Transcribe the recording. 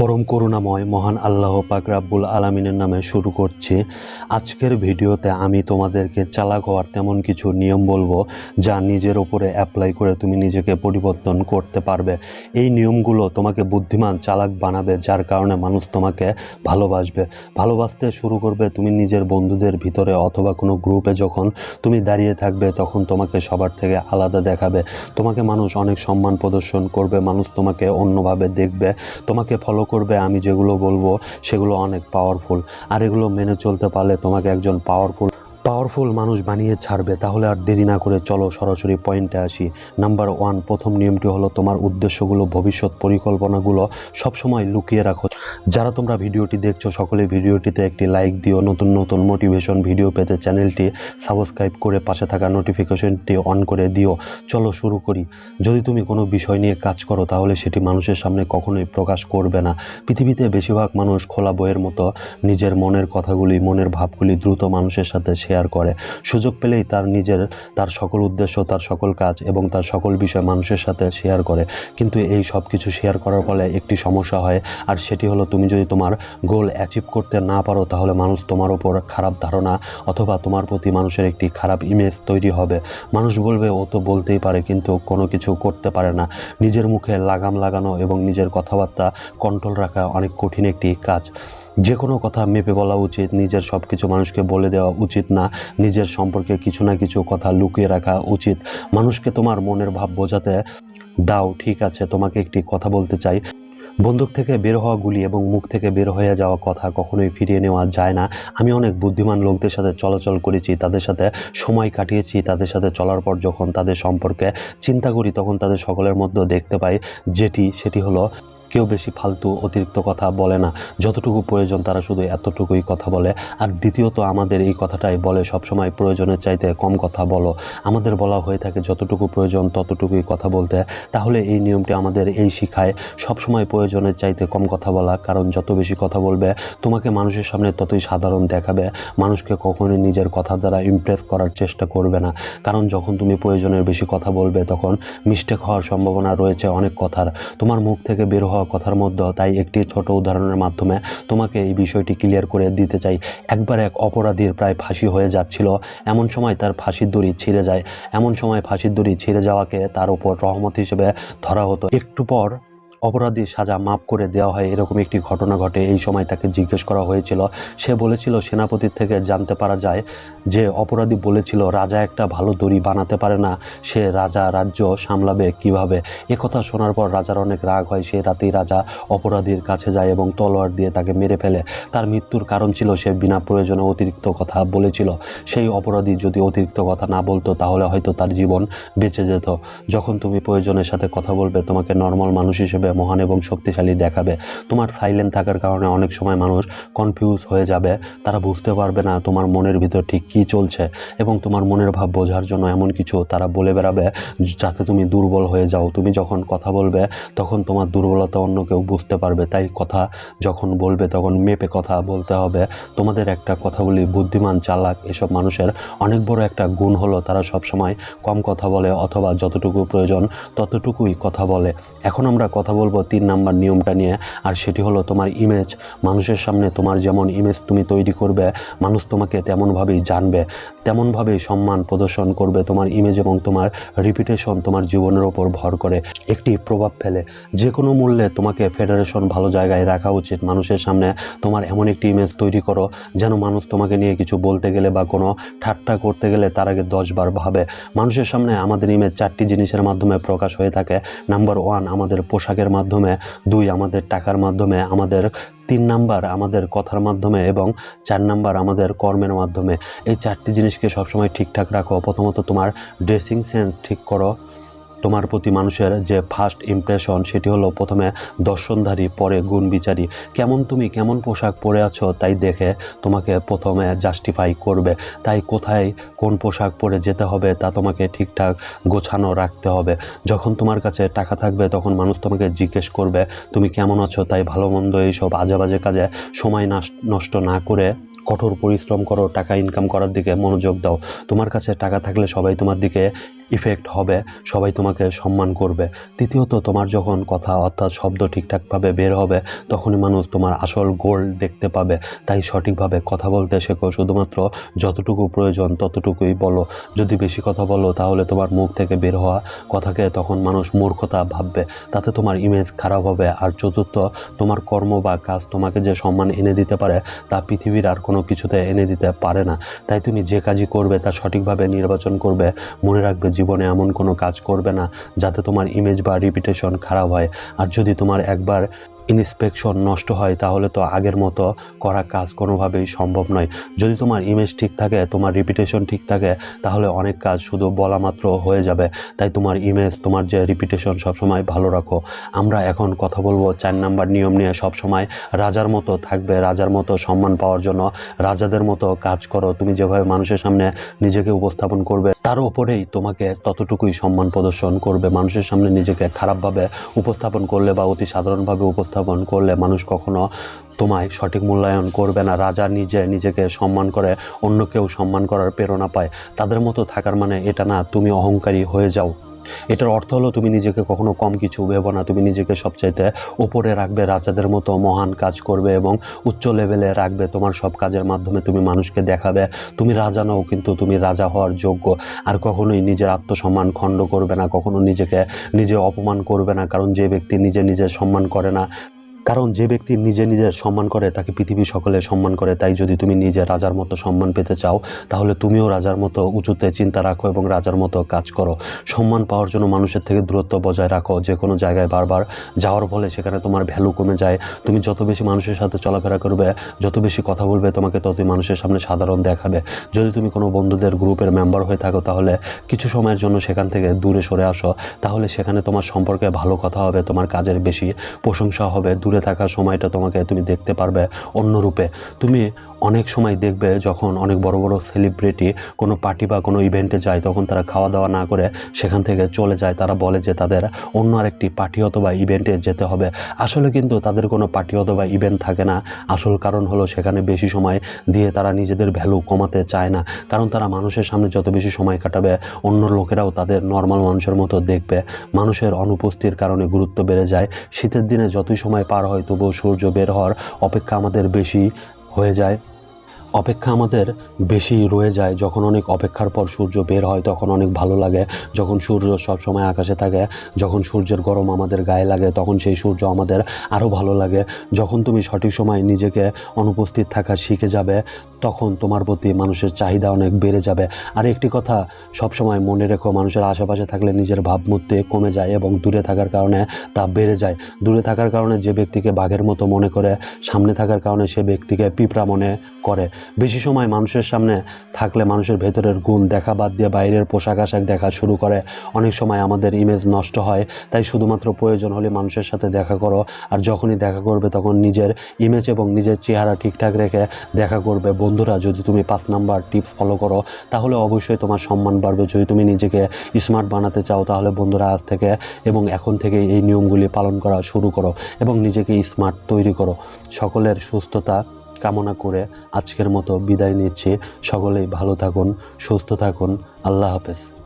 পরম করুণাময় মহান আল্লাহ পাক রাব্বুল আলমিনের নামে শুরু করছি। আজকের ভিডিওতে আমি তোমাদেরকে চালাক হওয়ার তেমন কিছু নিয়ম বলব যা নিজের ওপরে অ্যাপ্লাই করে তুমি নিজেকে পরিবর্তন করতে পারবে। এই নিয়মগুলো তোমাকে বুদ্ধিমান চালাক বানাবে, যার কারণে মানুষ তোমাকে ভালোবাসবে। ভালোবাসতে শুরু করবে তুমি নিজের বন্ধুদের ভিতরে অথবা কোনো গ্রুপে যখন তুমি দাঁড়িয়ে থাকবে তখন তোমাকে সবার থেকে আলাদা দেখাবে। তোমাকে মানুষ অনেক সম্মান প্রদর্শন করবে, মানুষ তোমাকে অন্যভাবে দেখবে, তোমাকে ফলো করবে, আমি যেগুলো বলব সেগুলো অনেক পাওয়ারফুল আর এগুলো মেনে চলতে পারলে তোমাকে একজন পাওয়ারফুল পাওয়ারফুল মানুষ বানিয়ে ছাড়বে, তাহলে আর দেরি না করে চলো সরাসরি পয়েন্টে আসি। নাম্বার ওয়ান, প্রথম নিয়মটি হলো তোমার উদ্দেশ্যগুলো, ভবিষ্যৎ পরিকল্পনাগুলো সবসময় লুকিয়ে রাখো। যারা তোমরা ভিডিওটি দেখছ, সকলে ভিডিওটিতে একটি লাইক দিও। নতুন নতুন মোটিভেশন ভিডিও পেতে চ্যানেলটি সাবস্ক্রাইব করে পাশে থাকা নোটিফিকেশনটি অন করে দিও। চলো শুরু করি। যদি তুমি কোনো বিষয় নিয়ে কাজ করো, তাহলে সেটি মানুষের সামনে কখনোই প্রকাশ করবে না। পৃথিবীতে বেশিরভাগ মানুষ খোলা বইয়ের মতো নিজের মনের কথাগুলি, মনের ভাবগুলি দ্রুত মানুষের সাথে শেয়ার করে। সুযোগ পেলেই তার নিজের, তার সকল উদ্দেশ্য, তার সকল কাজ এবং তার সকল বিষয় মানুষের সাথে শেয়ার করে। কিন্তু এই সব কিছু শেয়ার করার ফলে একটি সমস্যা হয় আর সেটি হলো তুমি যদি তোমার গোল অ্যাচিভ করতে না পারো তাহলে মানুষ তোমার ওপর খারাপ ধারণা অথবা তোমার প্রতি মানুষের একটি খারাপ ইমেজ তৈরি হবে। মানুষ বলবে, ও তো বলতেই পারে কিন্তু কোনো কিছু করতে পারে না। নিজের মুখে লাগাম লাগানো এবং নিজের কথাবার্তা কন্ট্রোল রাখা অনেক কঠিন একটি কাজ। যে কোনো কথা মেপে বলা উচিত, নিজের সব কিছু মানুষকে বলে দেওয়া উচিত না, নিজের সম্পর্কে কিছু না কিছু কথা লুকিয়ে রাখা উচিত। মানুষকে তোমার মনের ভাব বোঝাতে দাও, ঠিক আছে, তোমাকে একটি কথা বলতে চাই। বন্দুক থেকে বের হওয়া গুলি এবং মুখ থেকে বের হয়ে যাওয়া কথা কখনোই ফিরিয়ে নেওয়া যায় না। আমি অনেক বুদ্ধিমান লোকদের সাথে চলাচল করেছি, তাদের সাথে সময় কাটিয়েছি, তাদের সাথে চলার পর যখন তাদের সম্পর্কে চিন্তা করি, তখন তাদের সকলের মধ্যে দেখতে পাই যেটি, সেটি হলো কেউ বেশি ফালতু অতিরিক্ত কথা বলে না। যতটুকু প্রয়োজন তারা শুধু এতটুকুই কথা বলে। আর দ্বিতীয়ত আমাদের এই কথাটাই বলে সবসময় প্রয়োজনের চাইতে কম কথা বলো। আমাদের বলা হয়ে থাকে যতটুকু প্রয়োজন ততটুকুই কথা বলতে। তাহলে এই নিয়মটি আমাদের এই শিখায় সবসময় প্রয়োজনের চাইতে কম কথা বলা। কারণ যত বেশি কথা বলবে, তোমাকে মানুষের সামনে ততই সাধারণ দেখাবে। মানুষকে কখনোই নিজের কথা দ্বারা ইমপ্রেস করার চেষ্টা করবে না। কারণ যখন তুমি প্রয়োজনের বেশি কথা বলবে, তখন মিস্টেক হওয়ার সম্ভাবনা রয়েছে অনেক কথার। তোমার মুখ থেকে বের হওয়া কথার মধ্যে, তাই একটি ছোট উদাহরণের মাধ্যমে তোমাকে এই বিষয়টি ক্লিয়ার করে দিতে চাই। একবার এক অপরাধীর প্রায় ফাঁসি হয়ে যাচ্ছিল। এমন সময় তার ফাঁসির দড়ি ছিঁড়ে যায়। এমন সময় ফাঁসির দড়ি ছিঁড়ে যাওয়াকে তার উপর রহমত হিসেবে ধরা হতো। একটু পর অপরাধী সাজা মাফ করে দেওয়া হয়, এরকম একটি ঘটনা ঘটে। এই সময় তাকে জিজ্ঞেস করা হয়েছিল। সে বলেছিল, সেনাপতির থেকে জানতে পারা যায় যে অপরাধী বলেছিল, রাজা একটা ভালো দড়ি বানাতে পারে না। সে রাজা রাজ্য সামলাবে কীভাবে? কথা শোনার পর রাজার অনেক রাগ হয়। সে রাতেই রাজা অপরাধীর কাছে যায় এবং তলোয়ার দিয়ে তাকে মেরে ফেলে। তার মৃত্যুর কারণ ছিল, সে বিনা প্রয়োজনে অতিরিক্ত কথা বলেছিল। সেই অপরাধী যদি অতিরিক্ত কথা না বলতো, তাহলে হয়তো তার জীবন বেঁচে যেত। যখন তুমি প্রয়োজনের সাথে কথা বলবে, তোমাকে নর্মাল মানুষ হিসেবে মহান এবং শক্তিশালী দেখাবে। তোমার সাইলেন্ট থাকার কারণে অনেক সময় মানুষ কনফিউজ হয়ে যাবে। তারা বুঝতে পারবে না তোমার মনের ভিতর ঠিক কী চলছে এবং তোমার মনের ভাব বোঝার জন্য এমন কিছু তারা বলে বেড়াবে যাতে তুমি দুর্বল হয়ে যাও। তুমি যখন কথা বলবে, তখন তোমার দুর্বলতা অন্য কেউ বুঝতে পারবে। তাই কথা যখন বলবে, তখন মেপে কথা বলতে হবে। তোমাদের একটা কথা বলি, বুদ্ধিমান, চালাক এসব মানুষের অনেক বড় একটা গুণ হলো তারা সবসময় কম কথা বলে অথবা যতটুকু প্রয়োজন ততটুকুই কথা বলে। এখন আমরা কথা বলব তিন নাম্বার নিয়মটা নিয়ে, আর সেটি হলো তোমার ইমেজ মানুষের সামনে তোমার যেমন ইমেজ তুমি তৈরি করবে, মানুষ তোমাকে তেমনভাবেই জানবে, তেমনভাবেই সম্মান প্রদর্শন করবে তোমার ইমেজ এবং তোমার রিপিটেশন তোমার জীবনের ওপর ভর করে। একটি প্রভাব ফেলে। যে কোনো মূল্যে তোমাকে ফেডারেশন ভালো জায়গায় রাখা উচিত মানুষের সামনে। তোমার এমন একটি ইমেজ তৈরি করো, যেন মানুষ তোমাকে নিয়ে কিছু বলতে গেলে বা কোনো ঠাট্টা করতে গেলে তার আগে দশবার ভাবে। মানুষের সামনে আমাদের ইমেজ চারটি জিনিসের মাধ্যমে প্রকাশ হয়ে থাকে। নাম্বার ওয়ান আমাদের পোশাকের মাধ্যমে, দুই, আমাদের টাকার মাধ্যমে, আমাদের তিন নাম্বার, আমাদের কথার মাধ্যমে এবং চার নাম্বার, আমাদের কর্মের মাধ্যমে। এই চারটি জিনিসকে সবসময় ঠিকঠাক রাখো। প্রথমত তোমার ড্রেসিং সেন্স ঠিক করো। তোমার প্রতি মানুষের যে ফার্স্ট ইমপ্রেশন সেটি হলো প্রথমে দর্শনধারী, পরে গুণ বিচারী। কেমন তুমি, কেমন পোশাক পরে আছো তাই দেখে তোমাকে প্রথমে জাস্টিফাই করবে। তাই কোথায় কোন পোশাক পরে যেতে হবে তা তোমাকে ঠিকঠাক গোছানো রাখতে হবে। যখন তোমার কাছে টাকা থাকবে তখন মানুষ তোমাকে জিজ্ঞেস করবে, তুমি কেমন আছো? তাই ভালো মন্দ এইসব আজে বাজে কাজে সময় নষ্ট না করে কঠোর পরিশ্রম করো, টাকা ইনকাম করার দিকে মনোযোগ দাও। তোমার কাছে টাকা থাকলে সবাই তোমার দিকে ইফেক্ট হবে, সবাই তোমাকে সম্মান করবে। তৃতীয়ত, তোমার যখন কথা অর্থাৎ শব্দ ঠিকঠাকভাবে বের হবে, তখনই মানুষ তোমার আসল গোল দেখতে পাবে। তাই সঠিকভাবে কথা বলতে শেখো। শুধুমাত্র যতটুকু প্রয়োজন ততটুকুই বলো। যদি বেশি কথা বলো, তাহলে তোমার মুখ থেকে বের হওয়া কথাকে তখন মানুষ মূর্খতা ভাববে। তাতে তোমার ইমেজ খারাপ হবে। আর চতুর্থ, তোমার কর্ম বা কাজ তোমাকে যে সম্মান এনে দিতে পারে, তা পৃথিবীর আর কোনো কিছুতে এনে দিতে পারে না। তাই তুমি যে কাজই করবে, তা সঠিকভাবে নির্বাচন করবে। মনে রাখবে জীবনে এমন কোনো কাজ করবে না যাতে তোমার ইমেজ বা রিপিটেশন খারাপ হয়। আর যদি তোমার একবার ইন্সপেকশন নষ্ট হয়, তাহলে তো আগের মতো করা কাজ কোনোভাবেই সম্ভব নয়। যদি তোমার ইমেজ ঠিক থাকে, তোমার রিপিটেশন ঠিক থাকে, তাহলে অনেক কাজ শুধু বলা মাত্র হয়ে যাবে। তাই তোমার ইমেজ তোমার যে রিপিটেশন সবসময় ভালো রাখো। আমরা এখন কথা বলব চার নাম্বার নিয়ম নিয়ে। সবসময় রাজার মতো থাকবে, রাজার মতো সম্মান পাওয়ার জন্য। রাজাদের মতো কাজ করো। তুমি যেভাবে মানুষের সামনে নিজেকে উপস্থাপন করবে তার ওপরেই তোমাকে ততটুকুই সম্মান প্রদর্শন করবে। মানুষের সামনে নিজেকে খারাপভাবে উপস্থাপন করলে বা অতি সাধারণভাবে উপস্থাপন করলে মানুষ কখনো তোমায় সঠিক মূল্যায়ন করবে না। রাজা নিজে নিজেকে সম্মান করে অন্য কেউ সম্মান করার প্রেরণা পায়। তাদের মতো থাকার মানে এটা না, তুমি অহংকারী হয়ে যাও। এটার অর্থ হলো তুমি নিজেকে কখনো কম কিছু ভেবো না, তুমি নিজেকে সবচাইতে ওপরে রাখবে, রাজাদের মতো মহান কাজ করবে এবং উচ্চ লেভেলে রাখবে, তোমার সব কাজের মাধ্যমে তুমি মানুষকে দেখাবে। তুমি রাজা নও কিন্তু তুমি রাজা হওয়ার যোগ্য। আর কখনোই নিজের আত্মসম্মান খণ্ড করবে না, কখনো নিজেকে নিজে অপমান করবে না, কারণ যে ব্যক্তি নিজে নিজে সম্মান করে না কারণ যে ব্যক্তি নিজে নিজের সম্মান করে, তাকে পৃথিবী সকলে সম্মান করে। তাই যদি তুমি নিজে রাজার মতো সম্মান পেতে চাও, তাহলে তুমিও রাজার মতো উঁচুতে চিন্তা রাখো এবং রাজার মতো কাজ করো। সম্মান পাওয়ার জন্য মানুষের থেকে দূরত্ব বজায় রাখো। যে কোনো জায়গায় বারবার যাওয়ার ফলে সেখানে তোমার ভ্যালু কমে যায়। তুমি যত বেশি মানুষের সাথে চলাফেরা করবে, যত বেশি কথা বলবে, তোমাকে ততই মানুষের সামনে সাধারণ দেখাবে। যদি তুমি কোনো বন্ধুদের গ্রুপের মেম্বার হয়ে থাকো, তাহলে কিছু সময়ের জন্য সেখান থেকে দূরে সরে আসো। তাহলে সেখানে তোমার সম্পর্কে ভালো কথা হবে, তোমার কাজের বেশি প্রশংসা হবে, দূরে থাকার সময়টা তোমাকে তুমি দেখতে পারবে অন্য রূপে। তুমি অনেক সময় দেখবে যখন অনেক বড় বড় সেলিব্রিটি কোনো পার্টি বা কোনো ইভেন্টে যায়, তখন তারা খাওয়া দাওয়া না করে সেখান থেকে চলে যায়। তারা বলে যে তাদের অন্য আরেকটি পার্টি অথবা ইভেন্টে যেতে হবে। আসলে কিন্তু তাদের কোনো পার্টি অথবা ইভেন্ট থাকে না। আসল কারণ হলো সেখানে বেশি সময় দিয়ে তারা নিজেদের ভ্যালু কমাতে চায় না। কারণ তারা মানুষের সামনে যত বেশি সময় কাটাবে, অন্য লোকেরাও তাদের নর্মাল মানুষের মতো দেখবে। মানুষের অনুপস্থিতির কারণে গুরুত্ব বেড়ে যায়। শীতের দিনে যতই সময় পার হয় তবুও সূর্য বের হওয়ার অপেক্ষা আমাদের বেশি হয়ে যায়। অপেক্ষা আমাদের বেশি রয়ে যায়। যখন অনেক অপেক্ষার পর সূর্য বের হয়, তখন অনেক ভালো লাগে। যখন সূর্য সব সময় আকাশে থাকে, যখন সূর্যের গরম আমাদের গায়ে লাগে, তখন সেই সূর্য আমাদের আরও ভালো লাগে। যখন তুমি সঠিক সময় নিজেকে অনুপস্থিত থাকা শিখে যাবে, তখন তোমার প্রতি মানুষের চাহিদা অনেক বেড়ে যাবে। আর একটি কথা, সবসময় মনে রেখো, মানুষের আশেপাশে থাকলে নিজের ভাবমূর্তি কমে যায় এবং দূরে থাকার কারণে তা বেড়ে যায়। দূরে থাকার কারণে যে ব্যক্তিকে বাঘের মতো মনে করে, সামনে থাকার কারণে সে ব্যক্তিকে পিঁপড়া মনে করে। বেশি সময় মানুষের সামনে থাকলে মানুষের ভেতরের গুণ দেখা বাদ দিয়ে বাইরের পোশাক আশাক দেখা শুরু করে। অনেক সময় আমাদের ইমেজ নষ্ট হয়, তাই শুধুমাত্র প্রয়োজন হলে মানুষের সাথে দেখা করো। আর যখনই দেখা করবে তখন নিজের ইমেজ এবং নিজের চেহারা ঠিকঠাক রেখে দেখা করবে। বন্ধুরা, যদি তুমি পাঁচ নাম্বার টিপস ফলো করো, তাহলে অবশ্যই তোমার সম্মান বাড়বে। যদি তুমি নিজেকে স্মার্ট বানাতে চাও, তাহলে বন্ধুরা আজ থেকে এবং এখন থেকে এই নিয়মগুলি পালন করা শুরু করো এবং নিজেকে স্মার্ট তৈরি করো। সকলের সুস্থতা কামনা করে আজকের মতো বিদায় নিচ্ছি। সকলেই ভালো থাকুন সুস্থ থাকুন। আল্লাহ হাফেজ।